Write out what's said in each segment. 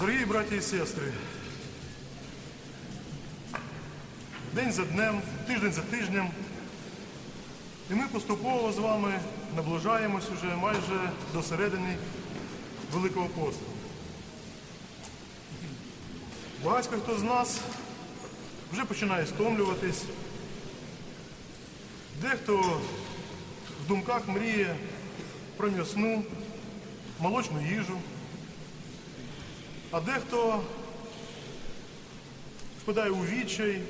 Дорогі браті і сестри, день за днем, тиждень за тижнем, і ми поступово з вами наближаємось уже майже до середини Великого посту. Багатько хто з нас вже починає стомлюватись, дехто в думках мріє про м'ясну, молочну їжу, а дехто впадає у відчай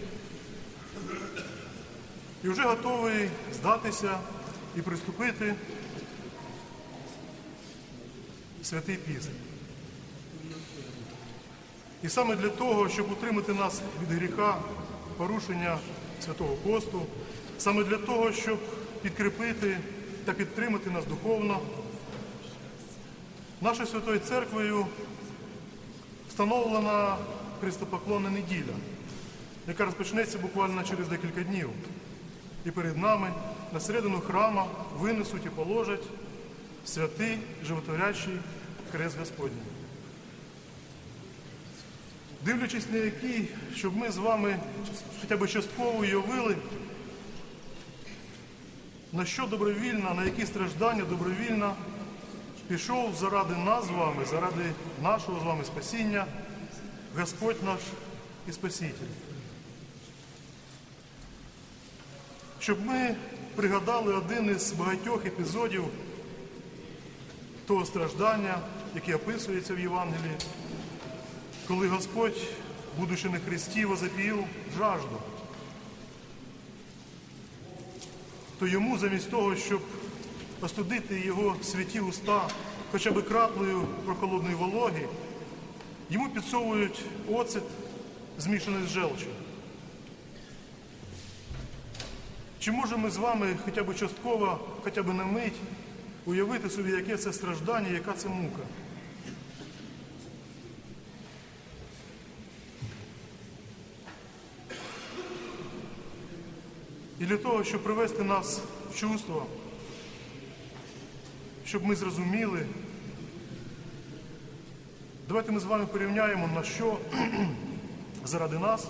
і вже готовий здатися і приступити святий піст. І саме для того, щоб утримати нас від гріха, порушення святого посту, саме для того, щоб підкріпити та підтримати нас духовно, нашою Святою Церквою встановлена Христопоклонна неділя, яка розпочнеться буквально через декілька днів. І перед нами на середину храма винесуть і положать святий животворячий хрест Господній. Дивлячись на який, щоб ми з вами хоча б частково уявили, на що добровільно, на які страждання добровільно пішов заради нас з вами, заради нашого з вами спасіння, Господь наш і Спаситель. Щоб ми пригадали один із багатьох епізодів того страждання, яке описується в Євангелії, коли Господь, будучи на хресті, возопів жажду, то йому замість того, щоб остудити його святі уста хоча б краплею прохолодної вологи, йому підсовують оцет, змішаний з желчю. Чи можемо ми з вами хоча б частково, хоча б на мить уявити собі, яке це страждання, яка це мука? І для того, щоб привести нас в чувство, щоб ми зрозуміли, давайте ми з вами порівняємо, на що заради нас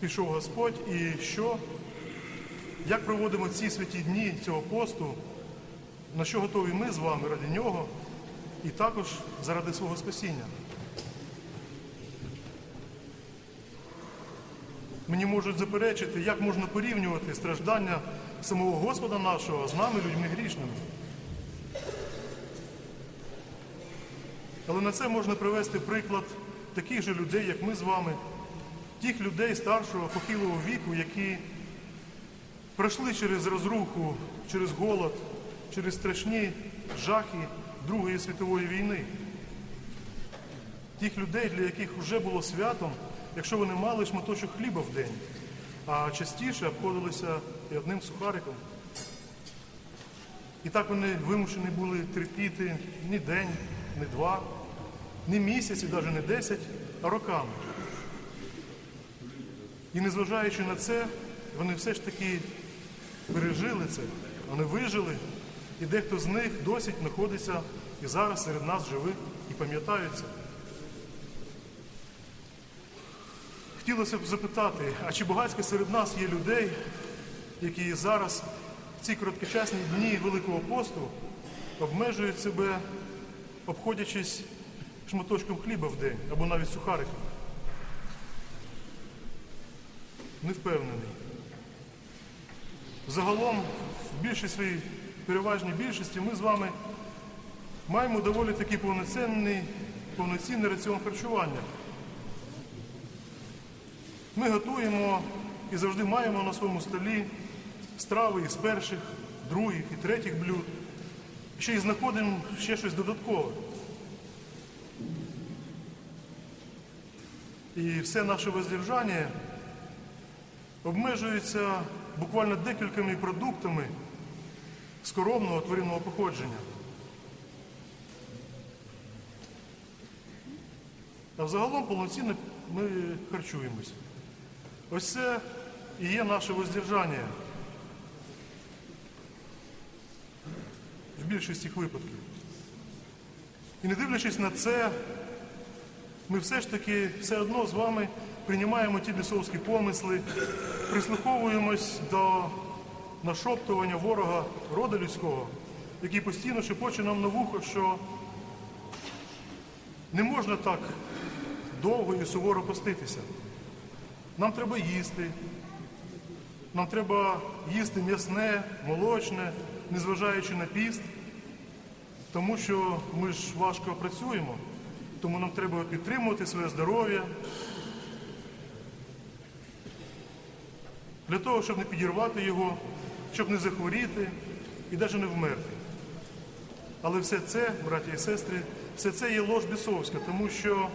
пішов Господь і що, як проводимо ці святі дні цього посту, на що готові ми з вами ради нього і також заради свого спасіння. Мені можуть заперечити, як можна порівнювати страждання самого Господа нашого з нами, людьми грішними. Але на це можна привести приклад таких же людей, як ми з вами, тих людей старшого похилого віку, які пройшли через розруху, через голод, через страшні жахи Другої світової війни. Тих людей, для яких вже було святом, якщо вони мали шматочок хліба в день, а частіше обходилися і одним сухариком. І так вони вимушені були терпіти ні день, ні два, ні місяць, і навіть не десять, а роками. І незважаючи на це, вони все ж таки пережили це, вони вижили, і дехто з них досі знаходиться і зараз серед нас живих і пам'ятаються. Хотілося б запитати, а чи багатько серед нас є людей, які зараз в ці короткочасні дні Великого посту обмежують себе, обходячись шматочком хліба в день або навіть сухариком? Не впевнений. Загалом, в більшій своїй переважній більшості, ми з вами маємо доволі таки повноцінний, повноцінний раціон харчування. Ми готуємо і завжди маємо на своєму столі страви із перших, других і третіх блюд. Ще й знаходимо ще щось додаткове. І все наше воздержання обмежується буквально декількома продуктами скоромного тваринного походження. А взагалом повноцінно ми харчуємось. Ось це і є наше воздержання в більшості випадків. І не дивлячись на це, ми все ж таки все одно з вами приймаємо ті бісовські помисли, прислуховуємось до нашоптування ворога рода людського, який постійно шепоче нам на вухо, що не можна так довго і суворо поститися. Нам треба їсти. Нам треба їсти м'ясне, молочне, незважаючи на піст, тому що ми ж важко працюємо, тому нам треба підтримувати своє здоров'я. Для того, щоб не підірвати його, щоб не захворіти і навіть не вмерти. Але все це, браті і сестри, все це є лож бісовська, тому що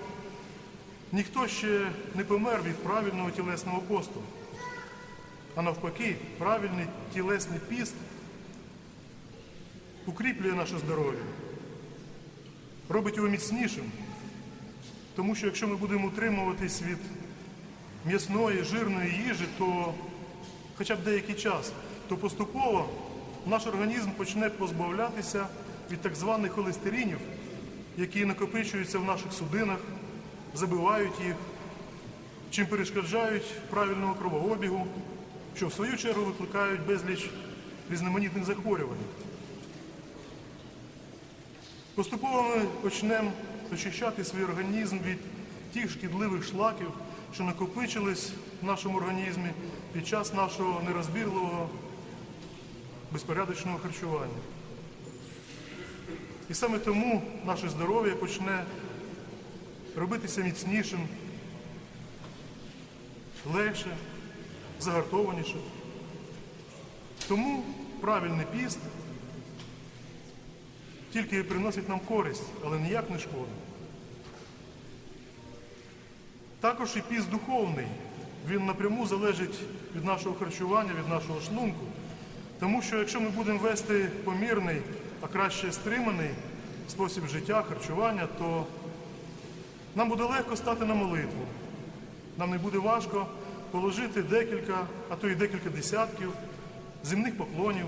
ніхто ще не помер від правильного тілесного посту. А навпаки, правильний тілесний піст укріплює наше здоров'я, робить його міцнішим. Тому що якщо ми будемо утримуватись від м'ясної, жирної їжі, то хоча б деякий час, то поступово наш організм почне позбавлятися від так званих холестеринів, які накопичуються в наших судинах, забивають їх, чим перешкоджають правильному кровообігу, що в свою чергу викликають безліч різноманітних захворювань. Поступово ми почнемо очищати свій організм від тих шкідливих шлаків, що накопичились в нашому організмі під час нашого нерозбірливого, безпорядочного харчування. І саме тому наше здоров'я почне робитися міцнішим, легше, загартованіше. Тому правильний піст тільки приносить нам користь, але ніяк не шкоду. Також і піст духовний. Він напряму залежить від нашого харчування, від нашого шлунку. Тому що якщо ми будемо вести помірний, а краще стриманий спосіб життя, харчування, то нам буде легко стати на молитву. Нам не буде важко положити декілька, а то й декілька десятків земних поклонів,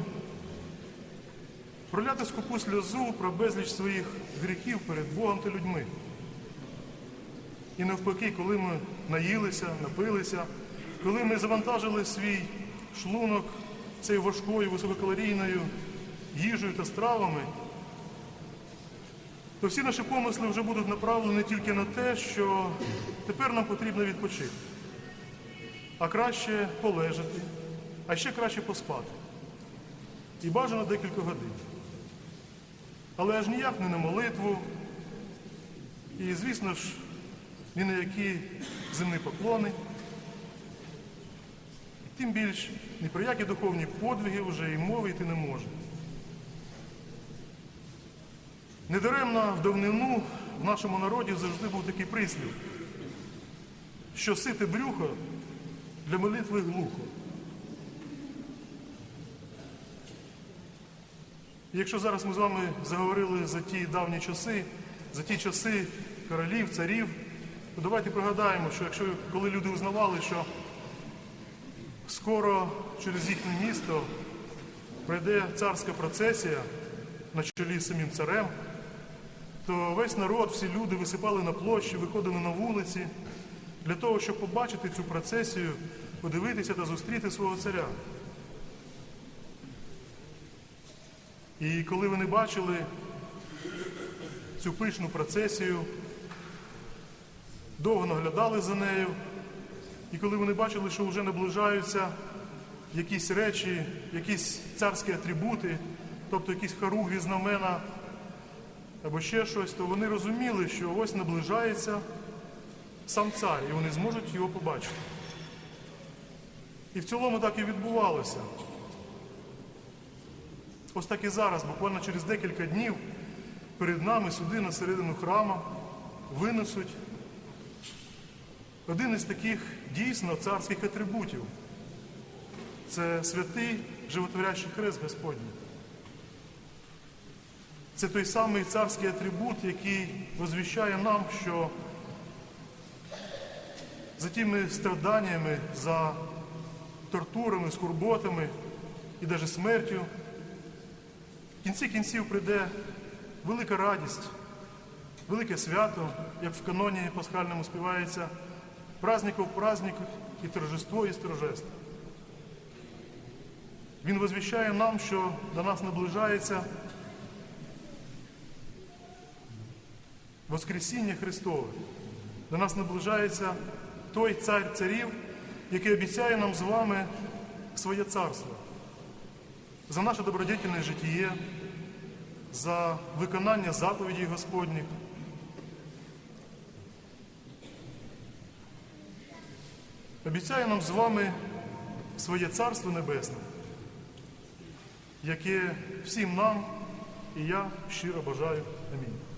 проляти скупу сльозу про безліч своїх гріхів перед Богом та людьми. І навпаки, коли ми наїлися, напилися, коли ми завантажили свій шлунок цією важкою висококалорійною їжею та стравами, то всі наші помисли вже будуть направлені тільки на те, що тепер нам потрібно відпочити, а краще полежати, а ще краще поспати. І бажано декілька годин. Але аж ніяк не на молитву. І, звісно ж, ні на які земні поклони. Тим більш ні про які духовні подвиги вже і мови йти не може. Недаремно в давнину в нашому народі завжди був такий прислів, що сите брюхо для молитви глухо. Якщо зараз ми з вами заговорили за ті давні часи, за ті часи королів, царів, то давайте пригадаємо, що якщо коли люди узнавали, що скоро через їхнє місто прийде царська процесія на чолі з самим царем, то весь народ, всі люди висипали на площі, виходили на вулиці для того, щоб побачити цю процесію, подивитися та зустріти свого царя. І коли вони бачили цю пишну процесію, довго наглядали за нею, і коли вони бачили, що вже наближаються якісь речі, якісь царські атрибути, тобто якісь харугві, знамена або ще щось, то вони розуміли, що ось наближається сам цар, і вони зможуть його побачити. І в цілому так і відбувалося. Ось так і зараз, буквально через декілька днів, перед нами сюди на середину храму винесуть один із таких дійсно царських атрибутів. Це святий животворящий хрест Господній. Це той самий царський атрибут, який возвіщає нам, що за тими страданнями, за тортурами, скорботами і навіть смертю, в кінці кінців прийде велика радість, велике свято, як в каноні пасхальному співається, праздников праздник і торжество, і сторжество. Він возвіщає нам, що до нас наближається Воскресіння Христове. До нас наближається той цар царів, який обіцяє нам з вами своє царство за наше добродетельне життя, за виконання заповідей Господніх. Обіцяє нам з вами своє царство небесне, яке всім нам і я щиро бажаю. Амінь.